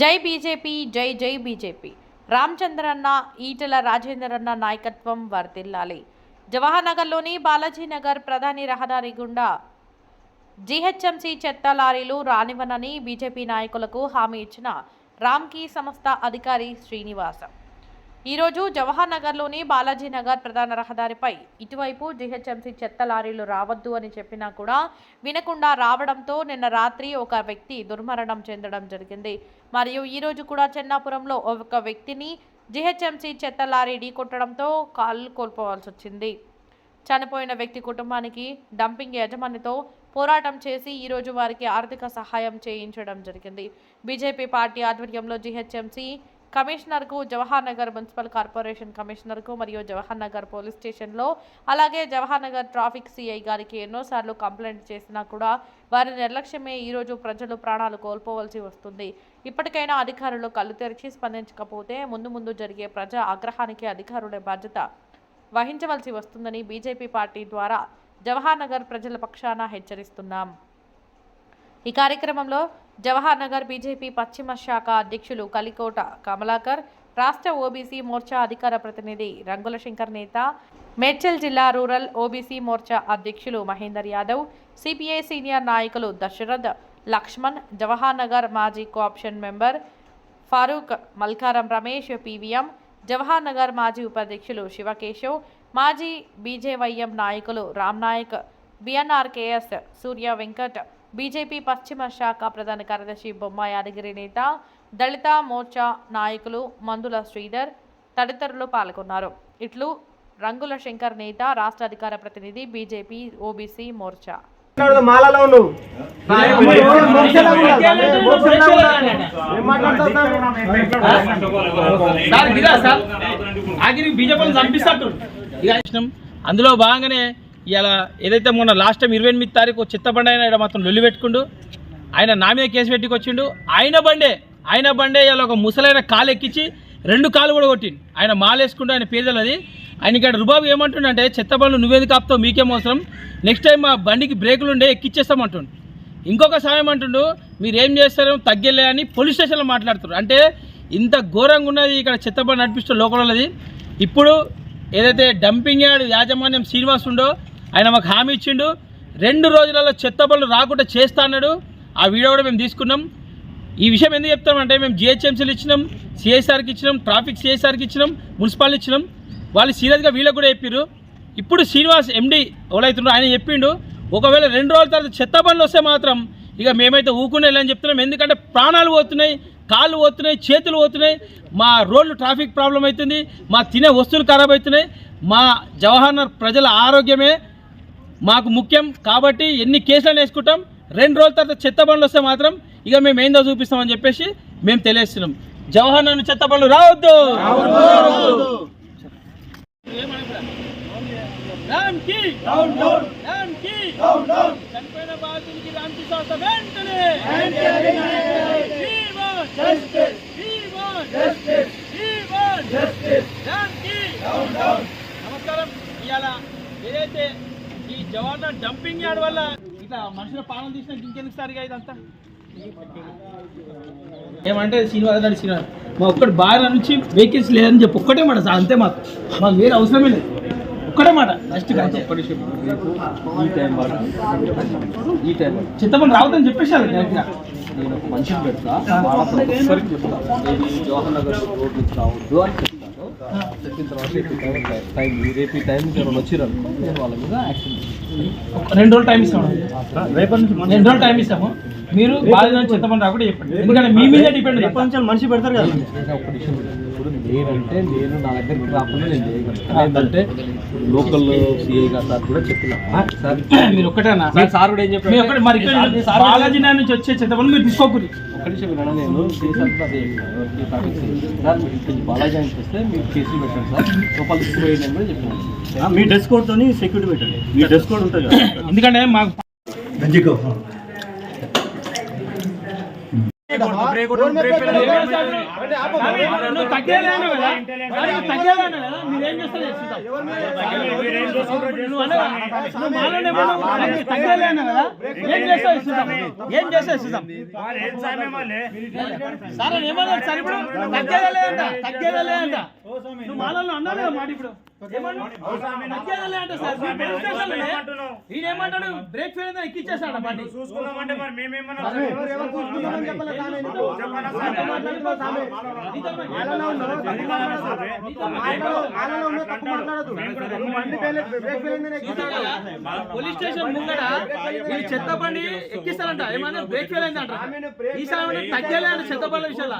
జై బీజేపీ జై జై బీజేపీ. రామచంద్రన్న ఈటెల రాజేంద్రన్న నాయకత్వం వర్తిల్లాలి జవహర్నగర్లోని బాలాజీనగర్ ప్రధాని రహదారి గుండా జీహెచ్ఎంసీ చెత్త లారీలు రానివ్వనని బీజేపీ నాయకులకు హామీ ఇచ్చిన రామ్కీ సంస్థ అధికారి శ్రీనివాసం. ఈరోజు జవహర్ నగర్లోని బాలాజీ నగర్ ప్రధాన రహదారిపై ఇటువైపు జీహెచ్ఎంసీ చెత్త లారీలు రావద్దు అని చెప్పినా కూడా వినకుండా రావడంతో నిన్న రాత్రి ఒక వ్యక్తి దుర్మరణం చెందడం జరిగింది. మరియు ఈరోజు కూడా చెన్నాపురంలో ఒక వ్యక్తిని జీహెచ్ఎంసీ చెత్త లారీ ఢీకొట్టడంతో కాళ్ళు కోల్పోవాల్సి వచ్చింది. చనిపోయిన వ్యక్తి కుటుంబానికి డంపింగ్ యజమానితో పోరాటం చేసి ఈరోజు వారికి ఆర్థిక సహాయం చేయించడం జరిగింది. బీజేపీ పార్టీ ఆధ్వర్యంలో జీహెచ్ఎంసీ కమిషనర్కు జవహర్ నగర్ మున్సిపల్ కార్పొరేషన్ కమిషనర్కు మరియు జవహర్ నగర్ పోలీస్ స్టేషన్లో అలాగే జవహర్ నగర్ ట్రాఫిక్ సిఐ గారికి ఎన్నోసార్లు కంప్లైంట్ చేసినా కూడా వారి నిర్లక్ష్యమే ఈరోజు ప్రజలు ప్రాణాలు కోల్పోవలసి వస్తుంది. ఇప్పటికైనా అధికారులు కళ్ళు తెరిచి స్పందించకపోతే ముందు ముందు జరిగే ప్రజా ఆగ్రహానికి అధికారులే బాధ్యత వహించవలసి వస్తుందని బీజేపీ పార్టీ ద్వారా జవహర్ నగర్ ప్రజల పక్షాన హెచ్చరిస్తున్నాం. ఈ కార్యక్రమంలో జవహర్ నగర్ బీజేపీ పశ్చిమ శాఖ అధ్యక్షులు కలికోట కమలాకర్ రాష్ట్ర ఓబీసీ మోర్చా అధికార ప్రతినిధి రంగుల శంకర్ నేత మేడ్చల్ జిల్లా రూరల్ ఓబీసీ మోర్చా అధ్యక్షులు మహేందర్ యాదవ్ సిపిఐ సీనియర్ నాయకులు దశరథ్ లక్ష్మణ్ జవహర్ నగర్ మాజీ cooption member Farooq Malkaram Ramesh PVM Jawahar Nagar మాజీ ఉపాధ్యక్షులు శివకేశవ్ మాజీ బీజేవైఎం నాయకులు రామ్ నాయక్ బిఎన్ఆర్కేఎస్ సూర్య వెంకట్ బీజేపీ పశ్చిమ శాఖ ప్రధాన కార్యదర్శి బొమ్మ యాదగిరి నేత దళిత మోర్చా నాయకులు మందుల శ్రీధర్ తదితరులు పాల్గొన్నారు. ఇట్లు రంగుల శంకర్ నేత రాష్ట్ర అధికార ప్రతినిధి బీజేపీ ఓబీసీ మోర్చా. మాలలో అందులో భాగంగానే ఇలా ఏదైతే మొన్న లాస్ట్ టైం ఇరవై ఎనిమిది తారీఖు చిత్తబండి ఆయన మాత్రం లొల్లి పెట్టుకుండు ఆయన నా మీద కేసు పెట్టుకొచ్చిండు ఆయన బండే ఆయన బండే ఇలా ఒక ముసలైన కాలు ఎక్కించి రెండు కాలు కూడా కొట్టిండు. ఆయన మాలేసుకుంటూ ఆయన పేదలు అది. ఆయన ఇక్కడ రుబాబు ఏమంటుండంటే చెత్త బండ్లు నువ్వేది కాపుతావు మీకేం అవసరం? నెక్స్ట్ టైం మా బండికి బ్రేకులు ఉండే ఎక్కిచ్చేస్తామంటుండు ఇంకొక సాయం అంటుండు మీరు ఏం చేస్తారు తగ్గలే అని పోలీస్ స్టేషన్లో మాట్లాడుతున్నారు. అంటే ఇంత ఘోరంగా ఉన్నది ఇక్కడ చెత్తబండి నడిపిస్తున్న లోకల్ ఇప్పుడు ఏదైతే డంపింగ్ యార్డ్ యాజమాన్యం శ్రీనివాస్ ఉండో ఆయన మాకు హామీ ఇచ్చిండు. రెండు రోజులలో చెత్త పనులు రాకుండా చేస్తా అన్నాడు. ఆ వీడియో కూడా మేము తీసుకున్నాం. ఈ విషయం ఎందుకు చెప్తామంటే మేము జిహెచ్ఎంసీలు ఇచ్చినాం సిఎస్ఆర్కి ఇచ్చినాం ట్రాఫిక్ సిఎస్ఆర్కి ఇచ్చినాం మున్సిపాలిటీ ఇచ్చినాం. వాళ్ళు సీరియస్గా వీళ్ళకి కూడా చెప్పారు ఇప్పుడు శ్రీనివాస్ ఎండి ఎవరైతుండో ఆయన చెప్పిండు. ఒకవేళ రెండు రోజుల తర్వాత చెత్త పనులు వస్తే మాత్రం ఇక మేమైతే ఊకునే అని చెప్తున్నాం. ఎందుకంటే ప్రాణాలు పోతున్నాయి కాళ్ళు పోతున్నాయి చేతులు పోతున్నాయి. మా రోడ్లు ట్రాఫిక్ ప్రాబ్లం అవుతుంది మా తినే వస్తువులు ఖరాబ్ అవుతున్నాయి. మా జవహర్ నగర్ ప్రజల ఆరోగ్యమే మాకు ముఖ్యం కాబట్టి ఎన్ని కేసులను వేసుకుంటాం రెండు రోజుల తర్వాత చెత్త బండ్లు వస్తే మాత్రం ఇక మేము ఏందో చూపిస్తామని చెప్పేసి మేము తెలియస్తున్నాం జవహర్ నన్ను చెత్త బండ్లు రావద్దు! రామ్కి! రామ్కి! చనిపోయిన రామ్కి వెంటనే! రామ్కి! నమస్కారం. ఇవాళ ఏదైతే ఈ జవాన్ డంపింగ్ యార్డ్ వల్ల ఇట్లా మనుషుల పాలన తీసిన ఇంకెందుకు సరిగా ఇదంతా? ఏమంటే శ్రీనివాస్ గారు శ్రీనివాస్. మా ఒక్కటి బాగా నుంచి వెహికల్స్ లేదని చెప్పి ఒక్కటే మాట సార్ అంతే మాకు. మాకు వేరే అవసరమే లేదు. ఒక్కటే మాట. నెక్స్ట్ అంతే. ఈ టైం వరకు రావద్దని చెప్పేసారు డైరెక్ట్గా నేను ఒక మనిషిని పెడతా. వాళ్ళకి ఒక్కరికి చెప్తా. జవహర్ నగర్ రోడ్డు రావద్దు అని చెప్తాను చెప్పిన తర్వాత టైం రేపు టైం ఎవరైనా వచ్చిరనుకో నేను వాళ్ళ మీద యాక్షన్ తీసుకుంటాను రెండు రోజులు టైం ఇస్తాము రెండు రోజులు టైం ఇస్తాము మీరు బాధ్యత చిత్తపని రాకుండా చెప్పండి. ఎందుకంటే మీ మీద డిపెండ్ మనిషి పెడతారు కదా నేను ఒక విషయం చెప్తాను. ఇప్పుడు నేనంటే నేను నా దగ్గర రాకుండా నేను చేయగలను ఏంటంటే లోకల్ సిఐ గారు సార్ కూడా చెప్తున్నా సార్ మీరు ఒక్కటేనా సార్ సార్ కూడా ఏం చెప్పారు మరి ఇక్కడ బాలాజీ నుంచి వచ్చే చిత్తపని మీరు తీసుకోకూడదు. నేను అదే చెప్పిన. ఎవరికి ట్రాఫిక్. సార్ మీరు ఇక్కడ బాలాజీ అని చేస్తే మీరు కేసులు పెట్టండి సార్. లోపల తీసుకుపోయింది అని కూడా చెప్పినాను మీ డ్రెస్ కోడ్ తోని సెక్యూరిటీ పెట్టండి. మీ డ్రెస్ కోడ్ ఉంటుంది కదా. ఎందుకంటే మాకు గంజికో ఏం చేస్తావు చూద్దాం. సార్ నేను ఏమన్నా సార్ ఇప్పుడు తగ్గేదే లేదంట తగ్గేదే లేదంట. నువ్వు మాలలో అన్నావు కదా మాట ఇప్పుడు బ్రేక్ ఫెయిల్ ఎక్కిచ్చేస్తాడు బండి చూసుకున్నామంటే మరి మేమేమన్నా. పోలీస్ స్టేషన్ వీళ్ళు చెత్త బండి ఎక్కిస్తారంట ఏమన్నా బ్రేక్ ఫెయిల్ అయిందంట ఈసారి తగ్గలే అంటే చెత్త బండ్ల విషయంలో